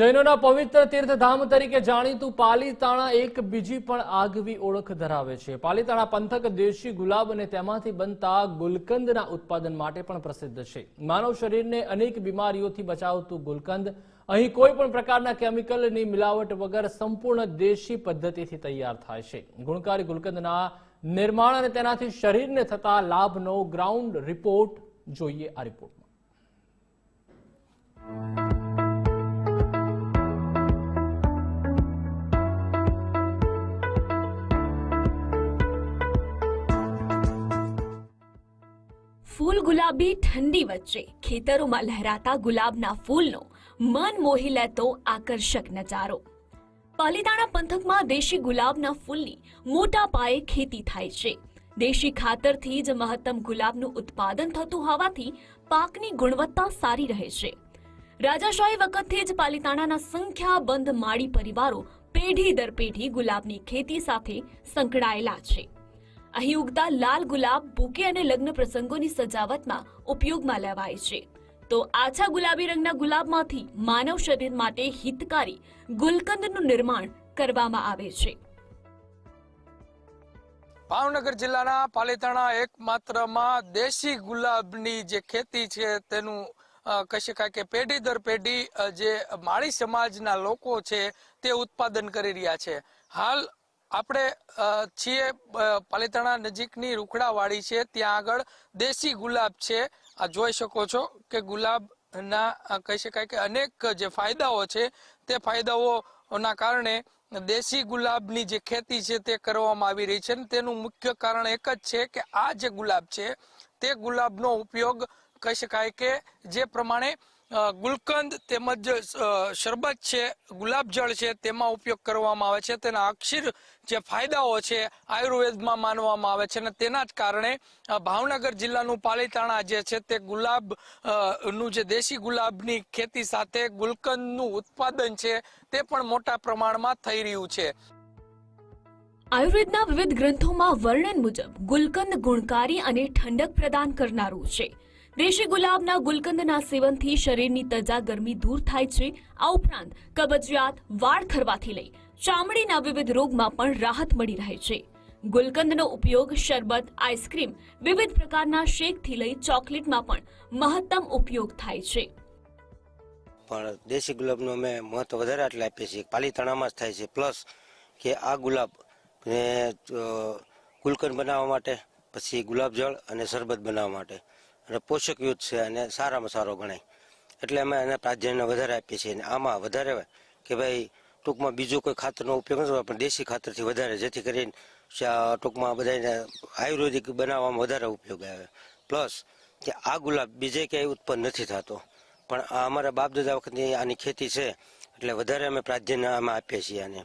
જૈનોના પવિત્ર તીર્થધામ તરીકે જાણીતું પાલીતાણા એક બીજી પણ આગવી ઓળખ ધરાવે છે. પાલીતાણા પંથક દેશી ગુલાબ અને તેમાંથી બનતા ગુલકંદના ઉત્પાદન માટે પણ પ્રસિદ્ધ છે. માનવ શરીરને અનેક બીમારીઓથી બચાવતું ગુલકંદ અહીં કોઈ પણ પ્રકારના કેમિકલની મિલાવટ વગર સંપૂર્ણ દેશી પદ્ધતિથી તૈયાર થાય છે. ગુણકારી ગુલકંદના નિર્માણ અને તેનાથી શરીરને થતા લાભનો ગ્રાઉન્ડ રિપોર્ટ જોઈએ આ રિપોર્ટમાં. ફૂલ ગુલાબી ઠંડી વચ્ચે ખેતરોમાં લહેરાતા ગુલાબના ફૂલનો મન મોહી લેતો આકર્ષક નજારો. પાલીતાણા પંથકમાં દેશી ગુલાબના ફૂલની મોટા પાયે ખેતી થાય છે. દેશી ખાતરથી જ મહત્તમ ગુલાબનું ઉત્પાદન થતું હોવાથી પાકની ગુણવત્તા સારી રહે છે. રાજાશાહી વખતથી જ પાલિતાણાના સંખ્યાબંધ માળી પરિવારો પેઢી દર પેઢી ગુલાબની ખેતી સાથે સંકળાયેલા છે. અહીં ઉગતા લાલ ગુલાબ, બુકે અને લગ્ન પ્રસંગોની સજાવટમાં ઉપયોગમાં લેવાય છે. તો આછા ગુલાબી રંગના ગુલાબમાંથી માનવ શરીર માટે હિતકારી ગુલકંદનું નિર્માણ કરવામાં આવે છે. ભાવનગર જિલ્લાના પાલીતાણા એકમાત્રમાં દેશી ગુલાબની જે ખેતી છે તેનું કહી શકાય કે પેઢી દર પેઢી જે માળી સમાજના લોકો છે તે ઉત્પાદન કરી રહ્યા છે. હાલ આપણે છીએ પાલીતાણા નજીકની રૂખડાવાળી છે. ત્યાં આગળ દેશી ગુલાબ છે. આ જોઈ શકો છો કે ગુલાબના કહી શકાય કે અનેક જે ફાયદાઓ છે, તે ફાયદાઓના કારણે દેશી ગુલાબની જે ખેતી છે તે કરવામાં આવી રહી છે. તેનું મુખ્ય કારણ એક જ છે કે આ જે ગુલાબ છે, તે ગુલાબનો ઉપયોગ, કહી શકાય કે જે પ્રમાણે ગુલકંદ તેમજ શરબત છે, ગુલાબજળ છે, તેમાં ઉપયોગ કરવામાં આવે છે. તેના અક્ષીર જે ફાયદાઓ છે, આયુર્વેદમાં માનવામાં આવે છે અને તેના જ કારણે ભાવનગર જિલ્લાનું પાલીતાણા જે છે તે ગુલાબનું જે દેશી ગુલાબની ખેતી સાથે ગુલકંદનું ઉત્પાદન છે તે પણ મોટા પ્રમાણમાં થઈ રહ્યું છે. આયુર્વેદના વિવિધ ગ્રંથોમાં વર્ણન મુજબ ગુલકંદ ગુણકારી અને ઠંડક પ્રદાન કરનારું છે. દેશી ગુલાબના ગુલકંદના સેવનથી શરીરની તજા ગરમી દૂર થાય છે. આ ઉપરાંત કબજિયાત વાળ ખરવાથી લઈ ચામડીના વિવિધ રોગમાં પણ રાહત મળી રહે છે. ગુલકંદનો ઉપયોગ શરબત, આઈસ્ક્રીમ, વિવિધ પ્રકારના શેકથી લઈ ચોકલેટમાં પણ મહત્તમ ઉપયોગ થાય છે. પણ દેશી ગુલાબનો અમે મહત્વ વધારે એટલે આપીએ છીએ. પાલીતાણામાં જ થાય છે. પ્લસ કે આ ગુલાબ ગુલકંદ બનાવવા માટે, પછી ગુલાબજળ અને શરબત બનાવવા માટે. અને પોષકયુક્ત છે અને સારામાં સારો ગણાય. એટલે અમે એને પ્રાધાન્ય વધારે આપીએ છીએ. અને આમાં વધારે કે ભાઈ, ટૂંકમાં બીજો કોઈ ખાતરનો ઉપયોગ નથી પણ દેશી ખાતરથી વધારે, જેથી કરીને ટૂંકમાં બધાને આયુર્વેદિક બનાવવામાં વધારે ઉપયોગ આવે. પ્લસ કે આ ગુલાબ બીજે ક્યાંય ઉત્પન્ન નથી થતો. પણ આ અમારા બાપ દાદા વખતની આની ખેતી છે, એટલે વધારે અમે પ્રાધાન્ય આમાં આપીએ છીએ આને.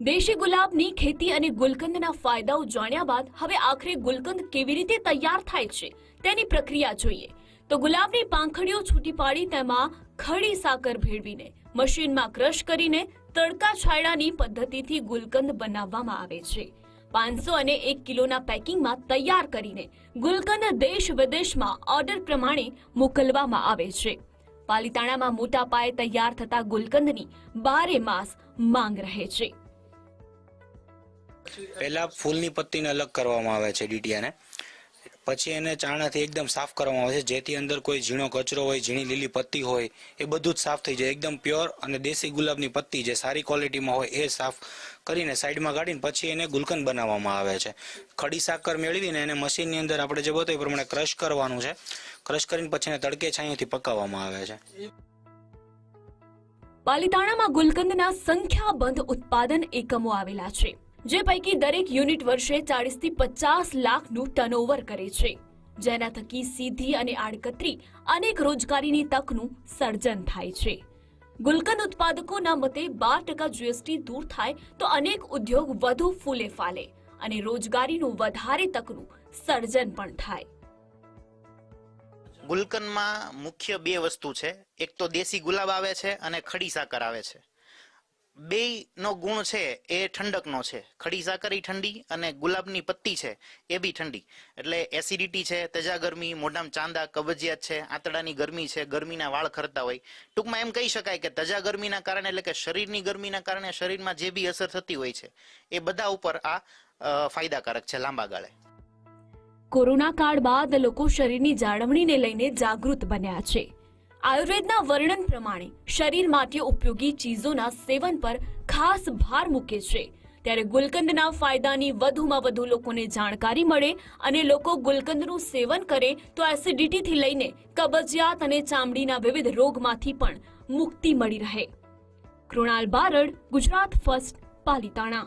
દેશી ગુલાબની ખેતી અને ગુલકંદના ફાયદાઓ જાણ્યા બાદ હવે આખરે ગુલકંદ કેવી રીતે તૈયાર થાય છે તેની પ્રક્રિયા જોઈએ. તો ગુલાબની પાંખડીઓ છૂટી પાડી તેમાં ખડી સાકર ભેળવીને, મશીનમાં ક્રશ કરીને તડકા છાયડાની પદ્ધતિથી ગુલકંદ બનાવવામાં આવે છે. પાંચસો અને એક કિલોના પેકિંગમાં તૈયાર કરીને ગુલકંદ દેશ વિદેશમાં ઓર્ડર પ્રમાણે મોકલવામાં આવે છે. પાલિતાણામાં મોટા પાયે તૈયાર થતા ગુલકંદની બારે માસ માંગ રહે છે. પહેલા ફૂલની પત્તીને અલગ કરવામાં આવે છે ડીટીયાને. પછી એને ચાણાથી એકદમ સાફ કરવામાં આવે છે. જેથી અંદર કોઈ ઝીણો કચરો હોય, ઝીણી લીલી પત્તી હોય, એ બધું જ સાફ થઈ જાય. એકદમ પ્યોર અને દેશી ગુલાબની પત્તી જે સારી ક્વોલિટીમાં હોય એ સાફ કરીને સાઈડમાં કાઢીને પછી એને ગુલકંદ બનાવવામાં આવે છે. ખડી સાકર મેળવીને એને મશીનની અંદર આપણે જે બતાવ્યું પ્રમાણે ક્રશ કરવાનું છે. ક્રશ કરીને પછી એને તડકે છાંયોથી પકાવવામાં આવે છે. પાલિતાણામાં ગુલકંદના સંખ્યાબંધ ઉત્પાદન એકમો આવેલા છે. જે પૈકી દરેક યુનિટ વર્ષે ચાળીસથી પચાસ લાખનું ટર્નઓવર કરે છે. જેના થકી સીધી અને આડકતરી અનેક રોજગારીની તકનું સર્જન થાય છે. ગુલકંદ ઉત્પાદકોના મતે બાર ટકા જીએસટી દૂર થાય તો અનેક ઉદ્યોગ વધુ ફૂલે ફાલે અને રોજગારીનું વધારે તકનું સર્જન પણ થાય. ગુલકંદમાં મુખ્ય બે વસ્તુ છે. એક તો દેશી ગુલાબ આવે છે અને ખડી સાકર આવે છે. બેયનો ગુણ છે એ ઠંડકનો છે. ખડી સાકરી ઠંડી અને ગુલાબની પત્તી છે એ બી ઠંડી. એટલે એસિડિટી છે, તેજા ગરમી, મોઢામાં ચાંદા, કબજિયાત છે આંતડાની ગરમી છે, ગરમીના વાળ ખરતા હોય. ટૂંકમાં એમ કહી શકાય કે તજા ગરમીના કારણે એટલે કે શરીરની ગરમીના કારણે શરીરમાં જે બી અસર થતી હોય છે, એ બધા ઉપર આ ફાયદાકારક છે લાંબા ગાળે. કોરોના કાળ બાદ લોકો શરીરની જાળવણીને લઈને જાગૃત બન્યા છે. આયુર્વેદના વર્ણન પ્રમાણે શરીર માટે ઉપયોગી ચીજોના સેવન પર ખાસ ભાર મૂકે છે. ત્યારે ગુલકંદના ફાયદાની વધુમાં વધુ લોકોને જાણકારી મળે અને લોકો ગુલકંદનું સેવન કરે તો એસિડિટીથી લઈને કબજિયાત અને ચામડીના વિવિધ રોગમાંથી પણ મુક્તિ મળી રહે. કૃણાલ બારડ, ગુજરાત ફર્સ્ટ, પાલિતાણા.